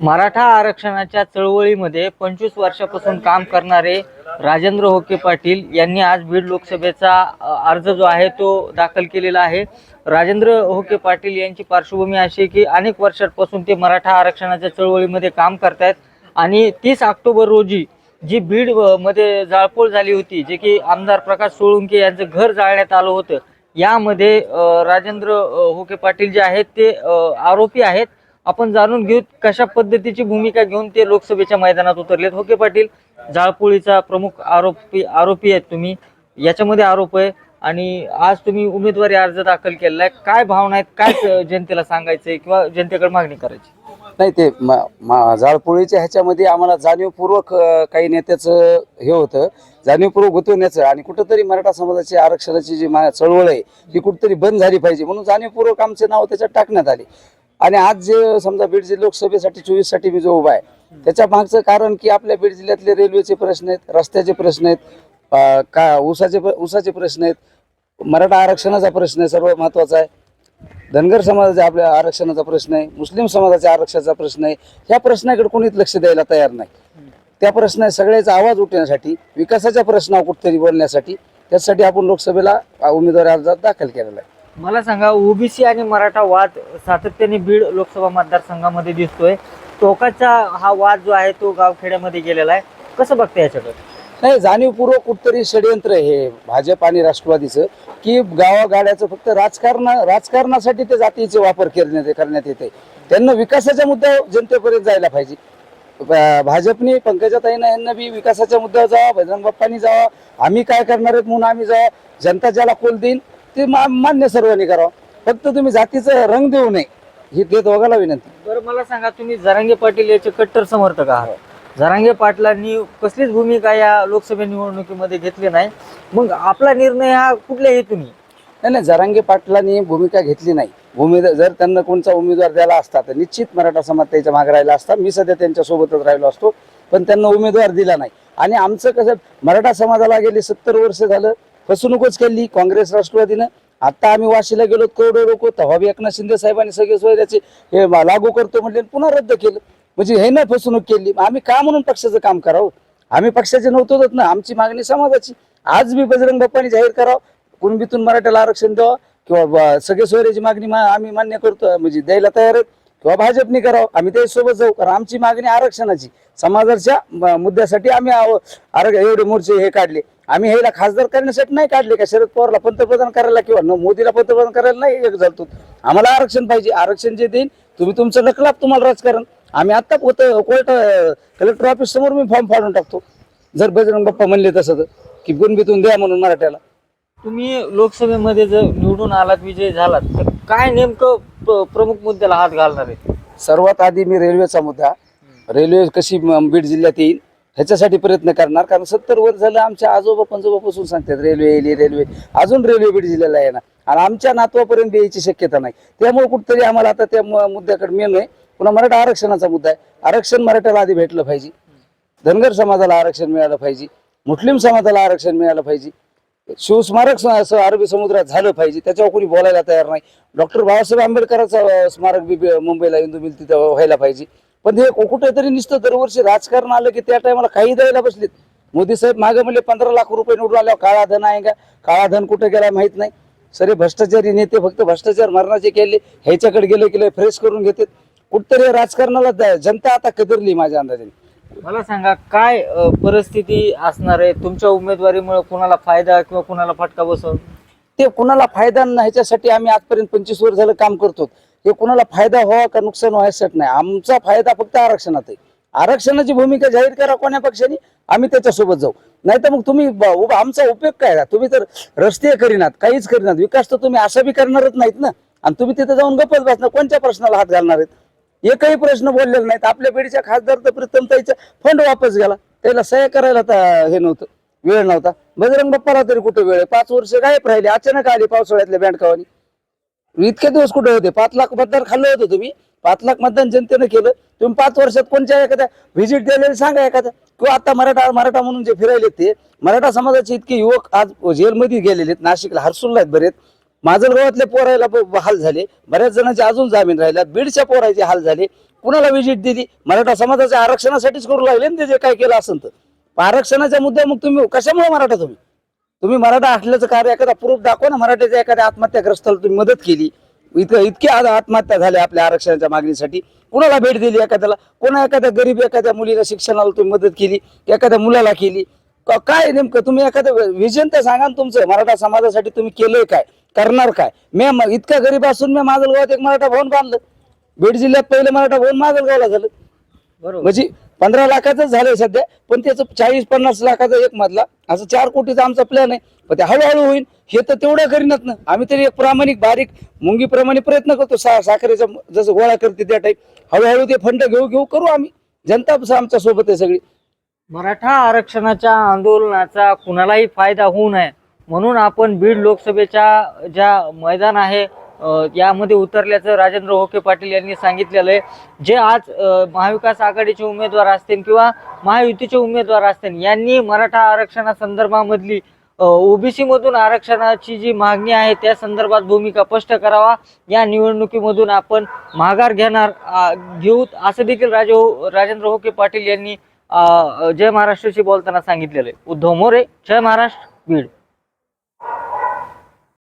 मराठा आरक्षणाच्या चळवळीमध्ये पंचवीस वर्षापासून काम करणारे राजेंद्र होके पाटील यांनी आज बीड लोकसभेचा अर्ज जो आहे तो दाखल केलेला आहे. राजेंद्र होके पाटील यांची पार्श्वभूमी अशी की अनेक वर्षांपासून ते मराठा आरक्षणाच्या चळवळीमध्ये काम करतायत आणि तीस ऑक्टोबर रोजी जी बीडमध्ये जाळपोळ झाली होती जे की आमदार प्रकाश सोळुंके यांचं घर जाळण्यात आलं होतं यामध्ये राजेंद्र होके पाटील जे आहेत ते आरोपी आहेत. आपण जाणून घेऊ कशा पद्धतीची भूमिका घेऊन ते लोकसभेच्या मैदानात उतरलेत. होके पाटील जाळपोळीचा प्रमुख आरोपी आरोपी आहेत तुम्ही. याच्यामध्ये आरोप आहे आणि आज तुम्ही उमेदवारी अर्ज दाखल केलेला आहे. काय भावना आहेत? काय जनतेला सांगायचंय किंवा जनतेकडे मागणी करायची? नाही ते जाळपोळीच्या ह्याच्यामध्ये आम्हाला जाणीवपूर्वक काही नेत्याचं हे होतं. जाणीवपूर्वक गुतवण्याचं आणि कुठंतरी मराठा समाजाची आरक्षणाची जी मा- चळवळ आहे ती कुठंतरी बंद झाली पाहिजे. म्हणून जाणीवपूर्वक आमचे नाव त्याच्यात टाकण्यात आले. आणि आज जे समजा बीड जिल्हा लोकसभेसाठी चोवीससाठी मी जो उभा आहे त्याच्या मागचं कारण की आपल्या बीड जिल्ह्यातले रेल्वेचे प्रश्न आहेत रस्त्याचे प्रश्न आहेत का ऊसाचे प्र- ऊसाचे प्रश्न आहेत मराठा आरक्षणाचा प्रश्न आहे सर्वात महत्त्वाचा आहे. धनगर समाजाचा आपल्या आरक्षणाचा प्रश्न आहे मुस्लिम समाजाच्या आरक्षणाचा प्रश्न आहे ह्या प्रश्नाकडे कोणीच लक्ष द्यायला तयार नाही. त्या प्रश्न सगळ्याचा आवाज उठण्यासाठी विकासाच्या प्रश्नावर कुठेतरी बोलण्यासाठी त्यासाठी आपण लोकसभेला उमेदवारी अर्ज दाखल केलेला आहे. मला सांगा ओबीसी आणि मराठा वाद सातत्याने बीड लोकसभा मतदारसंघामध्ये दिसतोय. टोकाचा हा वाद जो आहे तो गावखेड्यामध्ये गेलेला आहे. कसं बघता याच्याकडे? नाही जाणीवपूर्वक कुठतरी षडयंत्र हे भाजप आणि राष्ट्रवादीचं की गावागाड्याचं फक्त राजकारण राजकारणासाठी ते जातीचे वापर करण्यात करण्यात येते. त्यांना विकासाचा मुद्दा जनतेपर्यंत जायला पाहिजे. भाजपने पंकजाताईंना यांना बी विकासाच्या मुद्द्यावर जावा बजरंग बाप्पांनी जावा आम्ही काय करणार आहेत म्हणून आम्ही जावा जनता ज्याला कोल देईन ते मा- मान्य सर्वांनी करावं. फक्त तुम्ही जातीचं रंग देऊ नये. ही ते दोघाला विनंती. बरं मला सांगा तुम्ही जरांगे पाटील याचे कट्टर समर्थक आहात. जरांगे पाटलांनी कसलीच भूमिका या लोकसभा निवडणुकीमध्ये घेतली नाही. मग आपला निर्णय हा कुठल्या हेतून? नाही नाही जरांगे पाटलांनी भूमिका घेतली नाही. भूमी जर त्यांना कोणचा उमेदवार द्यायला असता तर निश्चित मराठा समाज त्याच्यामागे राहिला असता. मी सध्या त्यांच्या सोबतच राहिलो असतो पण त्यांना उमेदवार दिला नाही. आणि आमचं कसं मराठा समाजाला गेली सत्तर वर्ष झालं फसवणूकच केली. काँग्रेस राष्ट्रवादीनं. आता आम्ही वाशीला गेलो करोडो लोक तेव्हा बी एकनाथ शिंदे साहेबांनी सगळे सोय त्याचे हे लागू करतो म्हटले पुन्हा रद्द केलं. म्हणजे हे ना फसवणूक केली. मग आम्ही का म्हणून पक्षाचं काम करावं? आम्ही पक्षाचे नव्हतोच ना. आमची मागणी समाजाची. आज बी बजरंग बाप्पांनी जाहीर करावं. कुणबीतून मराठ्याला आरक्षण द्यावं? किंवा सगळे सोयऱ्याची मागणी मा- आम्ही मान्य करतो. म्हणजे द्यायला तयार आहेत. किंवा भाजपने करावं. आम्ही त्याच्यासोबत जाऊ. कारण आमची मागणी आरक्षणाची. समाजाच्या मुद्द्यासाठी आम्ही एवढे मोर्चे हे काढले. आम्ही ह्याला खासदार करण्यासाठी नाही काढले का? शरद पवारला पंतप्रधान करायला किंवा न- मोदीला पंतप्रधान करायला नाही एक झालतो आम्हाला आरक्षण पाहिजे. आरक्षण जे देईन तुम्ही तुमचं लकलाप तुम्हाला राजकारण. आम्ही आत्ता कोर्ट कोर्ट कलेक्टर ऑफिस समोर मी फॉर्म फाडून टाकतो. जर बजरंग बाप्पा म्हणले तसं तर. की गुणबितून द्या म्हणून मराठ्याला. तुम्ही लोकसभेमध्ये जर निवडून आलात विजय झालात तर काय नेमकं प्र- प्रमुख मुद्द्याला हात घालणार आहे? सर्वात आधी मी रेल्वेचा मुद्दा. रेल्वे कशी म- बीड जिल्ह्यात येईल ह्याच्यासाठी प्रयत्न करणार. कारण सत्तर वर्ष झालं आमच्या आजोबा पंजोबापासून सांगतात रेल्वे येईल रेल्वे. अजून रेल्वे बीड जिल्ह्याला येणार. आणि आमच्या नातवापर्यंत यायची शक्यता नाही. त्यामुळे कुठतरी आम्हाला आता त्या मु- मुद्द्याकडे मेन आहे. पुन्हा मराठा आरक्षणाचा मुद्दा आहे. आरक्षण मराठ्याला आधी भेटलं पाहिजे. धनगर समाजाला आरक्षण मिळालं पाहिजे. मुस्लिम समाजाला आरक्षण मिळालं पाहिजे. शिवस्मारक असं अरबी समुद्रात झालं पाहिजे त्याच्यावर कोणी बोलायला तयार नाही. डॉक्टर बाबासाहेब आंबेडकरांचा स्मारक बी मुंबईला इंदू मिल तिथं व्हायला पाहिजे. पण हे कुठेतरी नुसतं दरवर्षी राजकारण आलं की त्या टायमाला काही द्यायला बसलेत. मोदी साहेब मागे म्हणले पंधरा लाख रुपये निवडून आल्यावर काळा धन आहे का? काळा धन कुठे गेला माहीत नाही. सरे भ्रष्टाचारी नेते फक्त भ्रष्टाचार मरणाचे केले ह्याच्याकडे गेले गेले फ्रेश करून घेतात. कुठतरी राजकारणाला जनता आता कदरली माझ्या अंदाजाने. मला सांगा काय अ, परिस्थिती असणार आहे? तुमच्या उमेदवारीमुळे कुणाला फायदा किंवा कुणाला फटका बसवून? ते कुणाला फायदा नाही ह्याच्यासाठी आम्ही आजपर्यंत पंचवीस वर्ष झालं काम करतो. हे कुणाला फायदा व्हावा का नुकसान व्हायसाठी नाही. आमचा फायदा फक्त आरक्षणात आहे. आरक्षणाची भूमिका जाहीर करा कोण्या पक्षाने आम्ही त्याच्यासोबत जाऊ. नाही तर मग तुम्ही ब- उभा आमचा उपयोग काय आहे? तुम्ही तर रस्ते करीनात काहीच करीनात. विकास तर तुम्ही असा बी करणारच नाहीत ना. आणि तुम्ही तिथे जाऊन गप्पच बसणार. कोणत्या प्रश्नाला हात घालणार आहेत? एकही प्रश्न बोललेला नाहीत. आपल्या पिढीच्या खासदार तर प्रीतमताईचा फंड वापस गेला. त्याला सह्या करायला तर हे नव्हतं. वेळ नव्हता. बजरंग बाप्पाला तरी कुठं वेळ आहे? पाच वर्ष गायब राहिले. अचानक आली पावसाळ्यातल्या बँडकावानी इतके दिवस कुठे होते? पाच लाख मतदान खाल्लं होतं तुम्ही. पाच लाख मतदान जनतेनं केलं. तुम्ही पाच वर्षात कोणत्या एखाद्या व्हिजिट दिलेली सांगा एखाद्या. किंवा आता मराठा मराठा म्हणून जे फिरायले ते. मराठा समाजाचे इतके युवक आज जेलमध्ये गेलेले आहेत. नाशिकला हरसूलला आहेत बरेच माजलगावातल्या पोरायला हाल झाले. बऱ्याच जणांचे अजून जामीन राहिल्या बीडच्या पोरायचे हाल झाले. कुणाला व्हिजिट दिली? मराठा समाजाच्या आरक्षणासाठीच करू लागले ना ते जे काय केलं असेल तर. आरक्षणाच्या मुद्द्या मग तुम्ही कशामुळे मराठा तुम्ही? तुम्ही मराठा असल्याचं कार्य एखादा प्रूफ दाखवा ना. मराठ्याच्या एखाद्या आत्महत्याग्रस्ताला तुम्ही मदत केली. इतकं इतक्या आज आत्महत्या झाल्या आपल्या आरक्षणाच्या मागणीसाठी. कुणाला भेट दिली एखाद्याला? कोणा एखाद्या गरीब एखाद्या मुलीला शिक्षणाला तुम्ही मदत केली? एखाद्या मुलाला केली? काय नेमकं? तुम्ही एखादं विजन तर सांगा ना तुमचं. मराठा समाजासाठी तुम्ही केलंय काय? करणार काय? मी म- इतका गरीब असून मी माजलगावात एक मराठा भवन बांधलं. बीड जिल्ह्यात पहिलं मराठा भवन माजलगावला झालं. बरोबर. म्हणजे पंधरा लाखाचं झालंय सध्या पण त्याचं चाळीस पन्नास लाखाचा एक मधला. असं चार कोटीचा आमचा प्लॅन आहे. पण ते हळूहळू होईल हे तर तेवढं करीनच ना. आम्ही तरी एक प्रामाणिक बारीक मुंगीप्रमाणे प्रयत्न करतो. सा साखरेचा जसं गोळा करते त्या टाईप हळूहळू ते फंड घेऊ घेऊ करू आम्ही. जनता आमच्यासोबत आहे सगळी. मराठा आरक्षणाच्या आंदोलनाचा कुणालाही फायदा होऊ नये. म्हणून आपण बीड लोकसभेच्या ज्या मैदान आहे यामध्ये उतरल्याचं राजेंद्र होके पाटील यांनी सांगितलेलं आहे. जे आज महाविकास आघाडीचे उमेदवार असतील किंवा महायुतीचे उमेदवार असतील यांनी मराठा आरक्षणासंदर्भामधली ओबीसी मधून आरक्षणाची जी मागणी आहे त्या संदर्भात भूमिका स्पष्ट करावा. या निवडणुकीमधून आपण माघार घेणार घेऊ. असं देखील राजे राजेंद्र होके पाटील यांनी जय महाराष्ट्राशी बोलताना सांगितलेलं आहे. उद्धव मोरे जय महाराष्ट्र बीड.